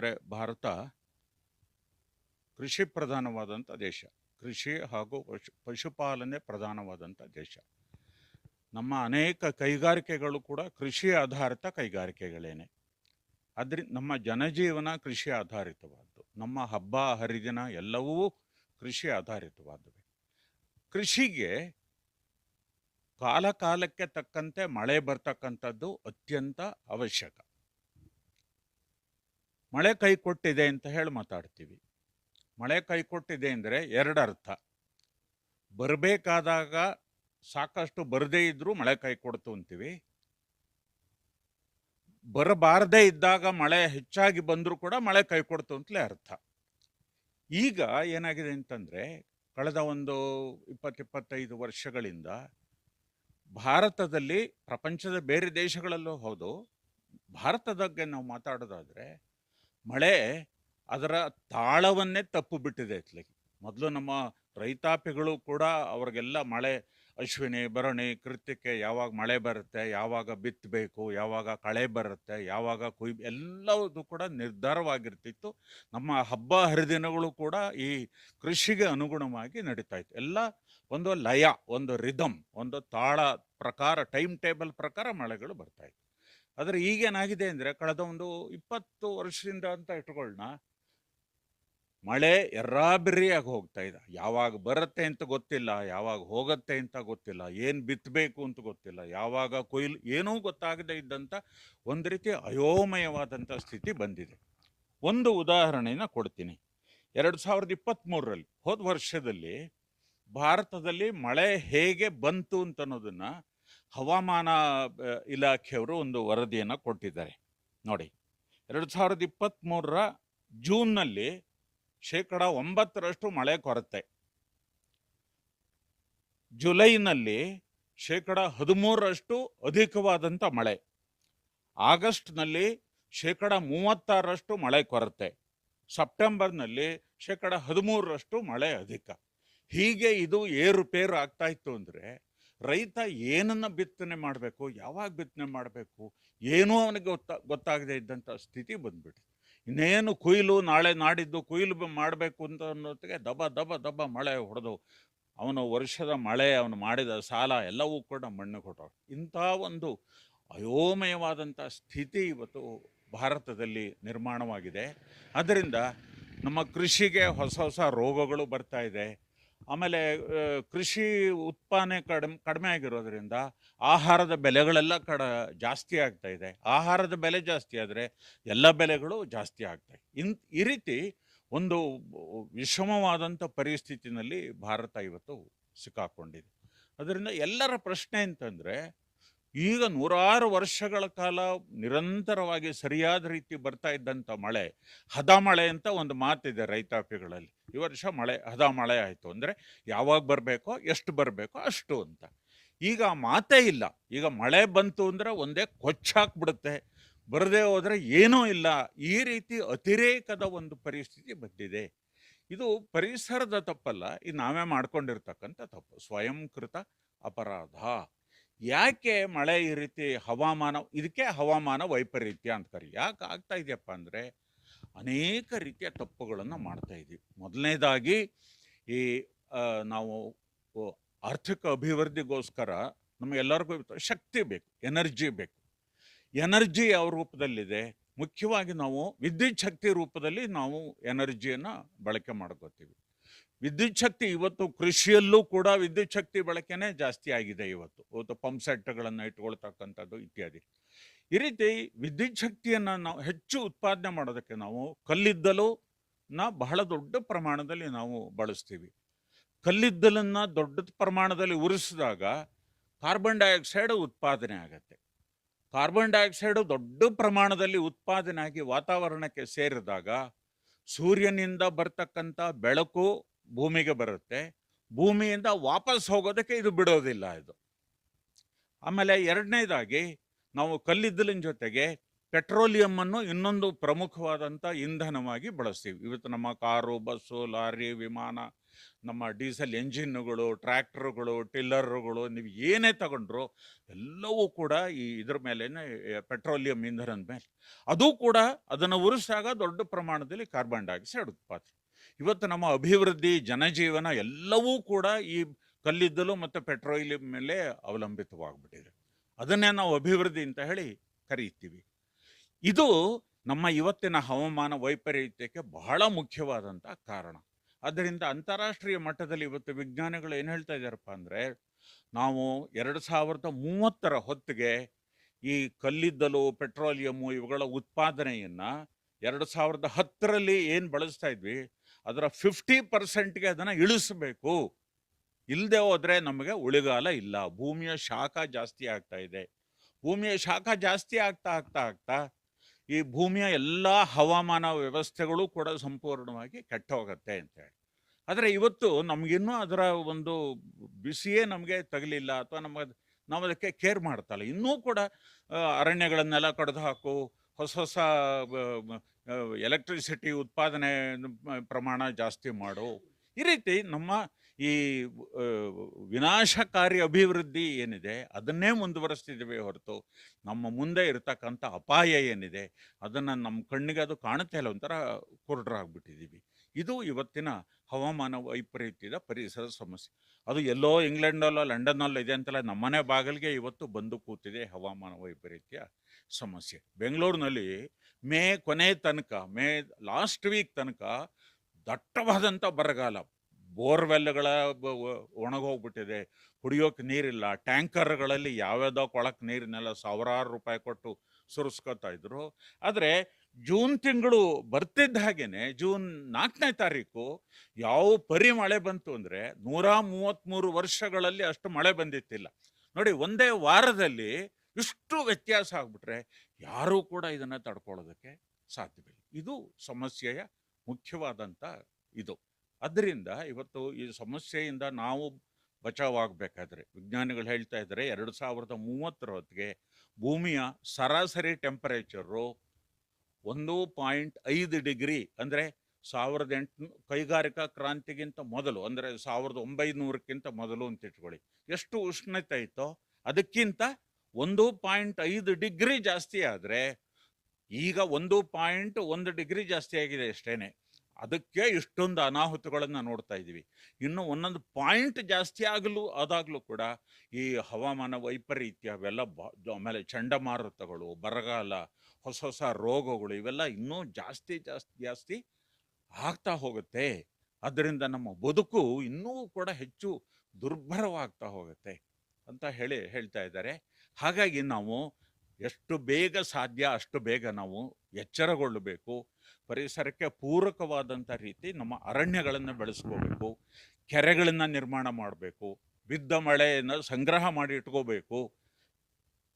ಅಂದರೆ ಭಾರತ ಕೃಷಿ ಪ್ರಧಾನವಾದಂಥ ದೇಶ. ಕೃಷಿ ಹಾಗೂ ಪಶು, ಪಶುಪಾಲನೆ ಪ್ರಧಾನವಾದಂಥ ದೇಶ. ನಮ್ಮ ಅನೇಕ ಕೈಗಾರಿಕೆಗಳು ಕೂಡ ಕೃಷಿ ಆಧಾರಿತ ಕೈಗಾರಿಕೆಗಳೇನೆ. ಅದರಿಂದ ನಮ್ಮ ಜನಜೀವನ ಕೃಷಿ ಆಧಾರಿತವಾದ್ದು. ನಮ್ಮ ಹಬ್ಬ, ಹರಿದಿನ ಎಲ್ಲವೂ ಕೃಷಿ ಆಧಾರಿತವಾದವೆ. ಕೃಷಿಗೆ ಕಾಲ ಕಾಲಕ್ಕೆ ತಕ್ಕಂತೆ ಮಳೆ ಬರ್ತಕ್ಕಂಥದ್ದು ಅತ್ಯಂತ ಅವಶ್ಯಕ. ಮಳೆ ಕೈ ಕೊಟ್ಟಿದೆ ಅಂತ ಹೇಳಿ ಮಾತಾಡ್ತೀವಿ. ಮಳೆ ಕೈ ಕೊಟ್ಟಿದೆ ಅಂದರೆ ಎರಡು ಅರ್ಥ ಬರಬೇಕಾದಾಗ ಸಾಕಷ್ಟು ಬರದೇ ಇದ್ದರೂ ಮಳೆ ಕೈ ಕೊಡ್ತು ಅಂತೀವಿ. ಬರಬಾರದೇ ಇದ್ದಾಗ ಮಳೆ ಹೆಚ್ಚಾಗಿ ಬಂದರೂ ಕೂಡ ಮಳೆ ಕೈ ಕೊಡ್ತು ಅಂತಲೇ ಅರ್ಥ. ಈಗ ಏನಾಗಿದೆ ಅಂತಂದರೆ ಕಳೆದ ಒಂದು ಇಪ್ಪತ್ತಿಪ್ಪತ್ತೈದು ವರ್ಷಗಳಿಂದ ಭಾರತದಲ್ಲಿ ಪ್ರಪಂಚದ ಬೇರೆ ದೇಶಗಳಲ್ಲೂ ಹೌದು, ಭಾರತದ ಬಗ್ಗೆ ನಾವು ಮಾತಾಡೋದಾದರೆ ಮಳೆ ಅದರ ತಾಳವನ್ನೇ ತಪ್ಪು ಬಿಟ್ಟಿದೆ ಇತ್ಲಿಗೆ. ಮೊದಲು ನಮ್ಮ ರೈತಾಪಿಗಳು ಕೂಡ ಅವ್ರಿಗೆಲ್ಲ ಮಳೆ, ಅಶ್ವಿನಿ, ಭರಣಿ ಕೃತ್ಯಕ್ಕೆ ಯಾವಾಗ ಮಳೆ ಬರುತ್ತೆ, ಯಾವಾಗ ಬಿತ್ತಬೇಕು, ಯಾವಾಗ ಕಳೆ ಬರುತ್ತೆ, ಯಾವಾಗ ಕುಯ್, ಎಲ್ಲವೂ ಕೂಡ ನಿರ್ಧಾರವಾಗಿರ್ತಿತ್ತು. ನಮ್ಮ ಹಬ್ಬ ಹರಿದಿನಗಳು ಕೂಡ ಈ ಕೃಷಿಗೆ ಅನುಗುಣವಾಗಿ ನಡೀತಾ ಇತ್ತು. ಎಲ್ಲ ಒಂದು ಲಯ, ಒಂದು ರಿದಮ್, ಒಂದು ತಾಳ ಪ್ರಕಾರ, ಟೈಮ್ ಟೇಬಲ್ ಪ್ರಕಾರ ಮಳೆಗಳು ಬರ್ತಾ ಇತ್ತು. ಆದರೆ ಈಗೇನಾಗಿದೆ ಅಂದರೆ ಕಳೆದ ಒಂದು ಇಪ್ಪತ್ತು ವರ್ಷದಿಂದ ಅಂತ ಇಟ್ಕೊಳ್ಳೋಣ ಮಳೆ ಎರ್ರಾಬಿರಿಯಾಗಿ ಹೋಗ್ತಾ ಇದೆ. ಯಾವಾಗ ಬರುತ್ತೆ ಅಂತ ಗೊತ್ತಿಲ್ಲ, ಯಾವಾಗ ಹೋಗುತ್ತೆ ಅಂತ ಗೊತ್ತಿಲ್ಲ, ಏನು ಬಿತ್ತಬೇಕು ಅಂತ ಗೊತ್ತಿಲ್ಲ, ಯಾವಾಗ ಕೊಯ್ಲು ಏನೂ ಗೊತ್ತಾಗದೇ ಇದ್ದಂಥ ಒಂದು ರೀತಿ ಅಯೋಮಯವಾದಂಥ ಸ್ಥಿತಿ ಬಂದಿದೆ. ಒಂದು ಉದಾಹರಣೆನ ಕೊಡ್ತೀನಿ. ಎರಡು ಸಾವಿರದ ಇಪ್ಪತ್ತ್ಮೂರರಲ್ಲಿ ಹೋದ ವರ್ಷದಲ್ಲಿ ಭಾರತದಲ್ಲಿ ಮಳೆ ಹೇಗೆ ಬಂತು ಅಂತ ಅನ್ನೋದನ್ನ ಹವಾಮಾನ ಇಲಾಖೆಯವರು ಒಂದು ವರದಿಯನ್ನು ಕೊಟ್ಟಿದ್ದಾರೆ. ನೋಡಿ, ಎರಡು ಸಾವಿರದ ಇಪ್ಪತ್ತ್ಮೂರರ ಜೂನ್ನಲ್ಲಿ ಶೇಕಡ ಒಂಬತ್ತರಷ್ಟು ಮಳೆ ಕೊರತೆ. ಜುಲೈನಲ್ಲಿ ಶೇಕಡ ಹದಿಮೂರರಷ್ಟು ಅಧಿಕವಾದಂಥ ಮಳೆ. ಆಗಸ್ಟ್ನಲ್ಲಿ ಶೇಕಡ ಮೂವತ್ತಾರರಷ್ಟು ಮಳೆ ಕೊರತೆ. ಸೆಪ್ಟೆಂಬರ್ನಲ್ಲಿ ಶೇಕಡ ಹದಿಮೂರರಷ್ಟು ಮಳೆ ಅಧಿಕ. ಹೀಗೆ ಇದು ಏರುಪೇರು ಆಗ್ತಾ ಇತ್ತು ಅಂದರೆ ರೈತ ಏನನ್ನ ಬಿತ್ತನೆ ಮಾಡಬೇಕು, ಯಾವಾಗ ಬಿತ್ತನೆ ಮಾಡಬೇಕು, ಏನೂ ಅವನಿಗೆ ಗೊತ್ತಾ, ಗೊತ್ತಾಗದೇ ಇದ್ದಂಥ ಸ್ಥಿತಿ ಬಂದ್ಬಿಟ್ಟಿದೆ ಇನ್ನೇನು ಕೊಯ್ಲು, ನಾಳೆ ನಾಡಿದ್ದು ಕೊಯ್ಲು ಮಾಡಬೇಕು ಅಂತ ಅನ್ನೋತ್ತಿಗೆ ದಬ ದಬ ದಬ ಮಳೆ ಹೊಡೆದು, ಅವನು ವರ್ಷದ ಮಳೆ, ಅವನು ಮಾಡಿದ ಸಾಲ ಎಲ್ಲವೂ ಕೂಡ ಮಣ್ಣು ಕೊಟ್ಟವು ಇಂಥ ಒಂದು ಅಯೋಮಯವಾದಂಥ ಸ್ಥಿತಿ ಇವತ್ತು ಭಾರತದಲ್ಲಿ ನಿರ್ಮಾಣವಾಗಿದೆ. ಅದರಿಂದ ನಮ್ಮ ಕೃಷಿಗೆ ಹೊಸ ಹೊಸ ರೋಗಗಳು ಬರ್ತಾ ಇದೆ. ಆಮೇಲೆ ಕೃಷಿ ಉತ್ಪಾದನೆ ಕಡಿಮೆ ಕಡಿಮೆ ಆಗಿರೋದ್ರಿಂದ ಆಹಾರದ ಬೆಲೆಗಳೆಲ್ಲ ಕಡ, ಜಾಸ್ತಿ ಆಗ್ತಾ ಇದೆ. ಆಹಾರದ ಬೆಲೆ ಜಾಸ್ತಿ ಆದರೆ ಎಲ್ಲ ಬೆಲೆಗಳು ಜಾಸ್ತಿ ಆಗ್ತವೆ ಇನ್ ಈ ರೀತಿ ಒಂದು ವಿಷಮವಾದಂಥ ಪರಿಸ್ಥಿತಿನಲ್ಲಿ ಭಾರತ ಇವತ್ತು ಸಿಕ್ಕಾಕೊಂಡಿದೆ. ಅದರಿಂದ ಎಲ್ಲರ ಪ್ರಶ್ನೆ ಅಂತಂದರೆ ಈಗ ನೂರಾರು ವರ್ಷಗಳ ಕಾಲ ನಿರಂತರವಾಗಿ ಸರಿಯಾದ ರೀತಿ ಬರ್ತಾ ಇದ್ದಂಥ ಮಳೆ, ಹದ ಮಳೆ ಅಂತ ಒಂದು ಮಾತಿದೆ ರೈತಾಪಿಗಳಲ್ಲಿ. ಈ ವರ್ಷ ಮಳೆ, ಹದ ಮಳೆ ಆಯಿತು. ಅಂದರೆ ಯಾವಾಗ ಬರಬೇಕೋ, ಎಷ್ಟು ಬರಬೇಕೋ ಅಷ್ಟು ಅಂತ. ಈಗ ಮಾತೇ ಇಲ್ಲ. ಈಗ ಮಳೆ ಬಂತು ಅಂದರೆ ಒಂದೇ ಕೊಚ್ಚಾಕ್ಬಿಡುತ್ತೆ ಬರದೇ ಹೋದರೆ ಏನೂ ಇಲ್ಲ. ಈ ರೀತಿ ಅತಿರೇಕದ ಒಂದು ಪರಿಸ್ಥಿತಿ ಬಂದಿದೆ. ಇದು ಪರಿಸರದ ತಪ್ಪಲ್ಲ, ಇದು ನಾವೇ ಮಾಡ್ಕೊಂಡಿರ್ತಕ್ಕಂಥ ತಪ್ಪು. ಸ್ವಯಂಕೃತ ಅಪರಾಧ. ಯಾಕೆ ಮಳೆ ಈ ರೀತಿ ಹವಾಮಾನ, ಇದಕ್ಕೆ ಹವಾಮಾನ ವೈಪರೀತ್ಯ ಅಂತ ಕರಿ. ಯಾಕೆ ಆಗ್ತಾ ಇದೆಯಪ್ಪ ಅಂದರೆ ಅನೇಕ ರೀತಿಯ ತಪ್ಪುಗಳನ್ನು ಮಾಡ್ತಾ ಇದ್ದೀವಿ ಮೊದಲನೇದಾಗಿ ಈ ನಾವು ಆರ್ಥಿಕ ಅಭಿವೃದ್ಧಿಗೋಸ್ಕರ ನಮಗೆಲ್ಲರಿಗೂ ಶಕ್ತಿ ಬೇಕು, ಎನರ್ಜಿ ಬೇಕು. ಎನರ್ಜಿ ಯಾವ ರೂಪದಲ್ಲಿದೆ? ಮುಖ್ಯವಾಗಿ ನಾವು ವಿದ್ಯುತ್ ಶಕ್ತಿ ರೂಪದಲ್ಲಿ ನಾವು ಎನರ್ಜಿಯನ್ನು ಬಳಕೆ ಮಾಡ್ಕೋತೀವಿ. ವಿದ್ಯುತ್ ಶಕ್ತಿ ಇವತ್ತು ಕೃಷಿಯಲ್ಲೂ ಕೂಡ ವಿದ್ಯುತ್ ಶಕ್ತಿ ಬಳಕೆನೇ ಜಾಸ್ತಿ ಆಗಿದೆ ಇವತ್ತು. ಇವತ್ತು ಪಂಪ್ ಸೆಟ್ಗಳನ್ನು ಇಟ್ಕೊಳ್ತಕ್ಕಂಥದ್ದು ಇತ್ಯಾದಿ. ಈ ರೀತಿ ವಿದ್ಯುತ್ ಶಕ್ತಿಯನ್ನು ನಾವು ಹೆಚ್ಚು ಉತ್ಪಾದನೆ ಮಾಡೋದಕ್ಕೆ ನಾವು ಕಲ್ಲಿದ್ದಲು ನ ಬಹಳ ದೊಡ್ಡ ಪ್ರಮಾಣದಲ್ಲಿ ನಾವು ಬಳಸ್ತೀವಿ. ಕಲ್ಲಿದ್ದಲನ್ನು ದೊಡ್ಡ ಪ್ರಮಾಣದಲ್ಲಿ ಉರಿಸಿದಾಗ ಕಾರ್ಬನ್ ಡೈಆಕ್ಸೈಡ್ ಉತ್ಪಾದನೆ ಆಗುತ್ತೆ. ಕಾರ್ಬನ್ ಡೈಆಕ್ಸೈಡು ದೊಡ್ಡ ಪ್ರಮಾಣದಲ್ಲಿ ಉತ್ಪಾದನೆ ಆಗಿ ವಾತಾವರಣಕ್ಕೆ ಸೇರಿದಾಗ ಸೂರ್ಯನಿಂದ ಬರ್ತಕ್ಕಂಥ ಬೆಳಕು ಭೂಮಿಗೆ ಬರುತ್ತೆ. ಭೂಮಿಯಿಂದ ವಾಪಸ್ ಹೋಗೋದಕ್ಕೆ ಇದು ಬಿಡೋದಿಲ್ಲ ಇದು. ಆಮೇಲೆ ಎರಡನೇದಾಗಿ ನಾವು ಕಲ್ಲಿದ್ದಲಿನ ಜೊತೆಗೆ ಪೆಟ್ರೋಲಿಯಮ್ಮನ್ನು ಇನ್ನೊಂದು ಪ್ರಮುಖವಾದಂಥ ಇಂಧನವಾಗಿ ಬಳಸ್ತೀವಿ. ಇವತ್ತು ನಮ್ಮ ಕಾರು, ಬಸ್ಸು, ಲಾರಿ, ವಿಮಾನ, ನಮ್ಮ ಡೀಸೆಲ್ ಎಂಜಿನ್ಗಳು ಟ್ರ್ಯಾಕ್ಟರ್ಗಳು, ಟಿಲ್ಲರ್ಗಳು ನೀವು ಏನೇ ತಗೊಂಡ್ರು ಎಲ್ಲವೂ ಕೂಡ ಈ ಇದ್ರ ಮೇಲೇನೆ ಪೆಟ್ರೋಲಿಯಂ ಇಂಧನದ ಮೇಲೆ. ಅದು ಕೂಡ ಅದನ್ನು ಉರಿಸಿದಾಗ ದೊಡ್ಡ ಪ್ರಮಾಣದಲ್ಲಿ ಕಾರ್ಬನ್ ಡೈಆಕ್ಸೈಡ್ ಉತ್ಪಾದನೆ. ಇವತ್ತು ನಮ್ಮ ಅಭಿವೃದ್ಧಿ, ಜನಜೀವನ ಎಲ್ಲವೂ ಕೂಡ ಈ ಕಲ್ಲಿದ್ದಲು ಮತ್ತು ಪೆಟ್ರೋಲಿಯಂ ಮೇಲೆ ಅವಲಂಬಿತವಾಗ್ಬಿಟ್ಟಿದೆ. ಅದನ್ನೇ ನಾವು ಅಭಿವೃದ್ಧಿ ಅಂತ ಹೇಳಿ ಕರೆಯುತ್ತೀವಿ. ಇದು ನಮ್ಮ ಇವತ್ತಿನ ಹವಾಮಾನ ವೈಪರೀತ್ಯಕ್ಕೆ ಬಹಳ ಮುಖ್ಯವಾದಂಥ ಕಾರಣ. ಆದ್ದರಿಂದ ಅಂತಾರಾಷ್ಟ್ರೀಯ ಮಟ್ಟದಲ್ಲಿ ಇವತ್ತು ವಿಜ್ಞಾನಿಗಳು ಏನು ಹೇಳ್ತಾ ಇದ್ದಾರಪ್ಪ ಅಂದರೆ, ನಾವು ಎರಡು ಸಾವಿರದ ಮೂವತ್ತರ ಹೊತ್ತಿಗೆ ಈ ಕಲ್ಲಿದ್ದಲು ಪೆಟ್ರೋಲಿಯಮ್ಮು ಇವುಗಳ ಉತ್ಪಾದನೆಯನ್ನು ಎರಡು ಸಾವಿರದ ಹತ್ತರಲ್ಲಿ ಏನು ಬಳಸ್ತಾ ಇದ್ವಿ, ಅದರ ಫಿಫ್ಟಿ ಪರ್ಸೆಂಟ್ಗೆ ಅದನ್ನು ಇಳಿಸಬೇಕು. ಇಲ್ಲದೆ ಹೋದರೆ ನಮಗೆ ಉಳಿಗಾಲ ಇಲ್ಲ. ಭೂಮಿಯ ಶಾಖ ಜಾಸ್ತಿ ಆಗ್ತಾ ಇದೆ. ಭೂಮಿಯ ಶಾಖ ಜಾಸ್ತಿ ಆಗ್ತಾ ಆಗ್ತಾ ಆಗ್ತಾ ಈ ಭೂಮಿಯ ಎಲ್ಲ ಹವಾಮಾನ ವ್ಯವಸ್ಥೆಗಳು ಕೂಡ ಸಂಪೂರ್ಣವಾಗಿ ಕೆಟ್ಟ ಹೋಗುತ್ತೆ ಅಂತೇಳಿ ಆದರೆ ಇವತ್ತು ನಮಗಿನ್ನೂ ಅದರ ಒಂದು ಬಿಸಿಯೇ ನಮಗೆ ತಗಲಿಲ್ಲ ಅಥವಾ ನಮಗೆ ನಾವು ಅದಕ್ಕೆ ಕೇರ್ ಮಾಡ್ತಲ್ಲ. ಇನ್ನೂ ಕೂಡ ಅರಣ್ಯಗಳನ್ನೆಲ್ಲ ಕಡ್ದು ಹಾಕು ಹೊಸ ಹೊಸ ಎಲೆಕ್ಟ್ರಿಸಿಟಿ ಉತ್ಪಾದನೆ ಪ್ರಮಾಣ ಜಾಸ್ತಿ ಮಾಡು. ಈ ರೀತಿ ನಮ್ಮ ಈ ವಿನಾಶಕಾರಿ ಅಭಿವೃದ್ಧಿ ಏನಿದೆ, ಅದನ್ನೇ ಮುಂದುವರೆಸ್ತಿದ್ದೇವೆ ಹೊರತು ನಮ್ಮ ಮುಂದೆ ಇರತಕ್ಕಂಥ ಅಪಾಯ ಏನಿದೆ, ಅದನ್ನು ನಮ್ಮ ಕಣ್ಣಿಗೆ ಅದು ಕಾಣುತ್ತೆ ಇಲ್ಲ ಒಂಥರ ಕುರುಡರಾಗ್ಬಿಟ್ಟಿದ್ದೀವಿ ಇದು ಇವತ್ತಿನ ಹವಾಮಾನ ವೈಪರೀತ್ಯದ ಪರಿಸರ ಸಮಸ್ಯೆ. ಅದು ಎಲ್ಲೋ ಇಂಗ್ಲೆಂಡಲ್ಲೋ ಲಂಡನ್ನಲ್ಲೋ ಇದೆ ಅಂತೆಲ್ಲ, ನಮ್ಮನೆ ಬಾಗಿಲಿಗೆ ಇವತ್ತು ಬಂದು ಕೂತಿದೆ ಹವಾಮಾನ ವೈಪರೀತ್ಯ ಸಮಸ್ಯೆ. ಬೆಂಗಳೂರಿನಲ್ಲಿ ಮೇ ಕೊನೆ ತನಕ, ಮೇ ಲಾಸ್ಟ್ ವೀಕ್ ತನಕ ದಟ್ಟವಾದಂಥ ಬರಗಾಲ. ಬೋರ್ವೆಲ್ಗಳ ಒಣಗೋಗ್ಬಿಟ್ಟಿದೆ. ಕುಡಿಯೋಕೆ ನೀರಿಲ್ಲ. ಟ್ಯಾಂಕರ್ಗಳಲ್ಲಿ ಯಾವ್ಯಾವುದೋ ಕೊಳಕ್ಕೆ ನೀರನ್ನೆಲ್ಲ ಸಾವಿರಾರು ರೂಪಾಯಿ ಕೊಟ್ಟು ಸುರಿಸ್ಕೊತಾ ಇದ್ರು. ಆದರೆ ಜೂನ್ ತಿಂಗಳು ಬರ್ತಿದ್ದ ಹಾಗೇನೆ ಜೂನ್ ನಾಲ್ಕನೇ ತಾರೀಕು ಯಾವ ಪರಿ ಮಳೆ ಬಂತು ಅಂದರೆ ನೂರ ಮೂವತ್ತ್ಮೂರು ವರ್ಷಗಳಲ್ಲಿ ಅಷ್ಟು ಮಳೆ ಬಂದಿತ್ತಿಲ್ಲ. ನೋಡಿ ಒಂದೇ ವಾರದಲ್ಲಿ ಇಷ್ಟು ವ್ಯತ್ಯಾಸ ಆಗ್ಬಿಟ್ರೆ ಯಾರೂ ಕೂಡ ಇದನ್ನು ತಡ್ಕೊಳ್ಳೋದಕ್ಕೆ ಸಾಧ್ಯವಿಲ್ಲ. ಇದು ಸಮಸ್ಯೆಯ ಮುಖ್ಯವಾದಂಥ ಇದು. ಅದರಿಂದ ಇವತ್ತು ಈ ಸಮಸ್ಯೆಯಿಂದ ನಾವು ಬಚಾವಾಗಬೇಕಾದ್ರೆ, ವಿಜ್ಞಾನಿಗಳು ಹೇಳ್ತಾ ಇದ್ದಾರೆ ಎರಡು ಸಾವಿರದ ಮೂವತ್ತರ ಹೊತ್ತಿಗೆ ಭೂಮಿಯ ಸರಾಸರಿ ಟೆಂಪರೇಚರು ಒಂದು ಪಾಯಿಂಟ್ ಐದು ಡಿಗ್ರಿ ಅಂದರೆ ಸಾವಿರದ ಎಂಟು ಕೈಗಾರಿಕಾ ಕ್ರಾಂತಿಗಿಂತ ಮೊದಲು, ಅಂದರೆ ಸಾವಿರದ ಒಂಬೈನೂರಕ್ಕಿಂತ ಮೊದಲು ಅಂತ ಇಟ್ಕೊಳ್ಳಿ. ಎಷ್ಟು ಉಷ್ಣತೆ ಇತ್ತೋ ಅದಕ್ಕಿಂತ ಒಂದು ಪಾಯಿಂಟ್ ಐದು ಡಿಗ್ರಿ ಜಾಸ್ತಿ ಆದರೆ ಈಗ ಒಂದು ಪಾಯಿಂಟ್ ಒಂದು ಡಿಗ್ರಿ ಜಾಸ್ತಿ ಆಗಿದೆ ಅಷ್ಟೇನೆ. ಅದಕ್ಕೆ ಇಷ್ಟೊಂದು ಅನಾಹುತಗಳನ್ನು ನೋಡ್ತಾ ಇದ್ದೀವಿ. ಇನ್ನು ಒಂದೊಂದು ಪಾಯಿಂಟ್ ಜಾಸ್ತಿ ಆಗಲು ಆದಾಗಲೂ ಕೂಡ ಈ ಹವಾಮಾನ ವೈಪರೀತ್ಯ, ಅವೆಲ್ಲ ಆಮೇಲೆ ಚಂಡಮಾರುತಗಳು, ಬರಗಾಲ, ಹೊಸ ಹೊಸ ರೋಗಗಳು ಇವೆಲ್ಲ ಇನ್ನೂ ಜಾಸ್ತಿ ಜಾಸ್ತಿ ಜಾಸ್ತಿ ಆಗ್ತಾ ಹೋಗುತ್ತೆ. ಅದರಿಂದ ನಮ್ಮ ಬದುಕು ಇನ್ನೂ ಕೂಡ ಹೆಚ್ಚು ದುರ್ಭರವಾಗ್ತಾ ಹೋಗುತ್ತೆ ಅಂತ ಹೇಳಿ ಹೇಳ್ತಾ ಇದ್ದಾರೆ. ಹಾಗಾಗಿ ನಾವು ಎಷ್ಟು ಬೇಗ ಸಾಧ್ಯ ಅಷ್ಟು ಬೇಗ ನಾವು ಎಚ್ಚರಗೊಳ್ಳಬೇಕು. ಪರಿಸರಕ್ಕೆ ಪೂರಕವಾದಂಥ ರೀತಿ ನಮ್ಮ ಅರಣ್ಯಗಳನ್ನು ಬೆಳೆಸ್ಕೋಬೇಕು. ಕೆರೆಗಳನ್ನು ನಿರ್ಮಾಣ ಮಾಡಬೇಕು. ಬಿದ್ದ ಮಳೆಯನ್ನು ಸಂಗ್ರಹ ಮಾಡಿ ಇಟ್ಕೋಬೇಕು.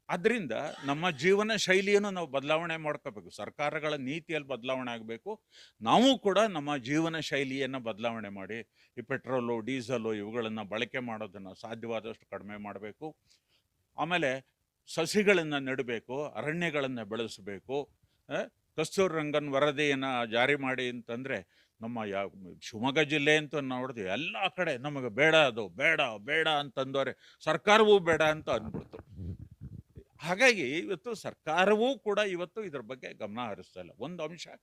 ಅದರಿಂದ ನಮ್ಮ ಜೀವನ ಶೈಲಿಯನ್ನು ನಾವು ಬದಲಾವಣೆ ಮಾಡ್ಕೋಬೇಕು. ಸರ್ಕಾರಗಳ ನೀತಿಯಲ್ಲಿ ಬದಲಾವಣೆ ಆಗಬೇಕು. ನಾವು ಕೂಡ ನಮ್ಮ ಜೀವನ ಶೈಲಿಯನ್ನು ಬದಲಾವಣೆ ಮಾಡಿ ಈ ಪೆಟ್ರೋಲು, ಡೀಸಲು ಇವುಗಳನ್ನು ಬಳಕೆ ಮಾಡೋದನ್ನು ಸಾಧ್ಯವಾದಷ್ಟು ಕಡಿಮೆ ಮಾಡಬೇಕು. ಆಮೇಲೆ ಸಸಿಗಳನ್ನು ನೆಡಬೇಕು, ಅರಣ್ಯಗಳನ್ನು ಬೆಳೆಸಬೇಕು ಕಸ್ತೂರ್ ರಂಗನ್ ವರದಿಯನ್ನು ಜಾರಿ ಮಾಡಿ ಅಂತಂದರೆ ನಮ್ಮ ಯಾವ ಶಿವಮೊಗ್ಗ ಜಿಲ್ಲೆ ಅಂತ ನೋಡಿದ್ವಿ ಎಲ್ಲ ಕಡೆ ನಮಗೆ ಬೇಡ ಅದು, ಬೇಡ ಬೇಡ ಅಂತಂದವರೆ, ಸರ್ಕಾರವೂ ಬೇಡ ಅಂತ ಅಂದ್ಬಿಡ್ತು. ಹಾಗಾಗಿ ಇವತ್ತು ಸರ್ಕಾರವೂ ಕೂಡ ಇವತ್ತು ಇದ್ರ ಬಗ್ಗೆ ಗಮನ ಹರಿಸ್ತಾ ಇಲ್ಲ. ಒಂದು ಅಂಶ